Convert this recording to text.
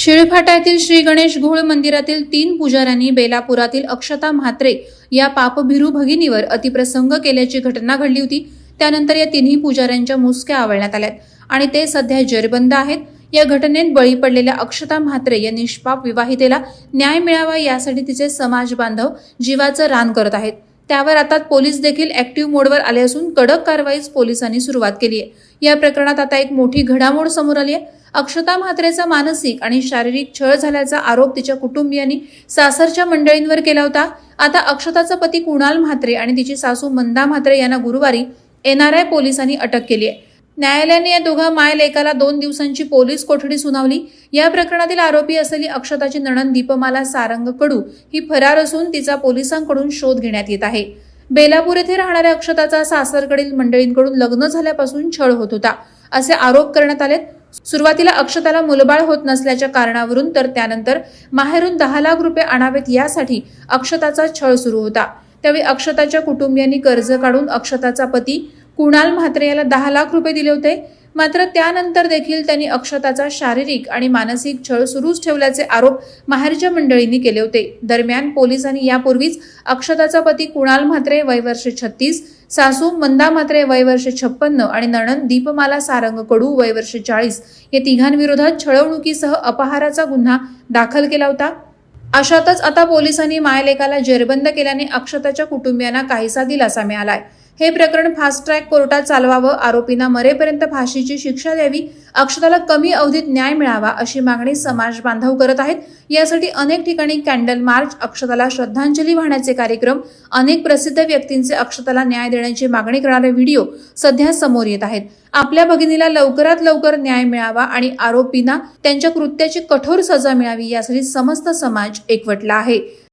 शिळफाटा येथील श्री गणेश घोळ मंदिरातील तीन पुजाऱ्यांनी बेलापुरातील अक्षता म्हात्रे या पापभिरू भगिनीवर अतिप्रसंग केल्याची घटना घडली होती. त्यानंतर या तिन्ही पुजाऱ्यांच्या मुसक्या आवळण्यात आल्यात आणि ते सध्या जेरबंद आहेत. या घटनेत बळी पडलेल्या अक्षता म्हात्रे या निष्पाप विवाहितेला न्याय मिळावा यासाठी तिचे समाज बांधव जीवाचं रान करत आहेत. त्यावर आता पोलीस देखील ऍक्टिव्ह मोडवर आले असून कडक कारवाईस पोलिसांनी सुरुवात केली आहे. या प्रकरणात आता एक मोठी घडामोड समोर आली आहे. अक्षता म्हात्रेचा मानसिक आणि शारीरिक छळ झाल्याचा आरोप तिच्या कुटुंबियांनी सासरच्या मंडळींवर केला होता. आता अक्षताचा पती कुणाल म्हात्रे आणि तिची सासू मंदा म्हात्रे यांना गुरुवारी एनआरआय पोलिसांनी अटक केली आहे. न्यायालयाने या दोघा माय लेकाला दोन दिवसांची पोलीस कोठडी सुनावली. या प्रकरणातील आरोपी असलेली अक्षताची नणंद दीपमाला सारंग कडू ही फरार असून तिचा पोलिसांकडून शोध घेण्यात येत आहे. बेलापूर येथे राहणाऱ्या अक्षताचा सासरकडील मंडळींकडून लग्न झाल्यापासून छळ होत होता. असे आरोप करण्यात आले सुरुवातीला अक्षताला मुलबाळ होत नसल्याच्या कारणावरून तर त्यानंतर माहेरून दहा लाख रुपये आणावेत यासाठी अक्षताचा छळ सुरू होता. त्यावेळी अक्षताच्या कुटुंबियांनी कर्ज काढून अक्षताचा पती कुणाल म्हात्रे याला दहा लाख रुपये दिले होते. मात्र त्यानंतर देखील त्यांनी अक्षताचा शारीरिक आणि मानसिक छळ सुरूच ठेवल्याचे आरोप माहेरच्या मंडळींनी केले होते. दरम्यान पोलिसांनी यापूर्वीच अक्षताचा पती कुणाल म्हात्रे वय छत्तीस सासू मंदा म्हात्रे छप्पन्न आणि नणंद दीपमाला सारंग कडू वयवर्ष चाळीस या तिघांविरोधात छळवणुकीसह अपहाराचा गुन्हा दाखल केला होता. अशातच आता पोलिसांनी मायलेकाला जेरबंद केल्याने अक्षताच्या कुटुंबियांना काहीसा दिलासा मिळालाय. हे प्रकरण फास्ट ट्रॅक कोर्टात चालवावं आरोपींना मरेपर्यंत फाशीची शिक्षा द्यावी अक्षताला कमी अवधीत न्याय मिळावा अशी मागणी समाज बांधव करत आहेत. यासाठी अनेक ठिकाणी कॅन्डल मार्च अक्षताला श्रद्धांजली वाहण्याचे कार्यक्रम अनेक प्रसिद्ध व्यक्तींचे अक्षताला न्याय देण्याची मागणी करणारे व्हिडिओ सध्या समोर येत आहेत. आपल्या भगिनीला लवकरात लवकर न्याय मिळावा आणि आरोपींना त्यांच्या कृत्याची कठोर सजा मिळावी यासाठी समस्त समाज एकवटला आहे.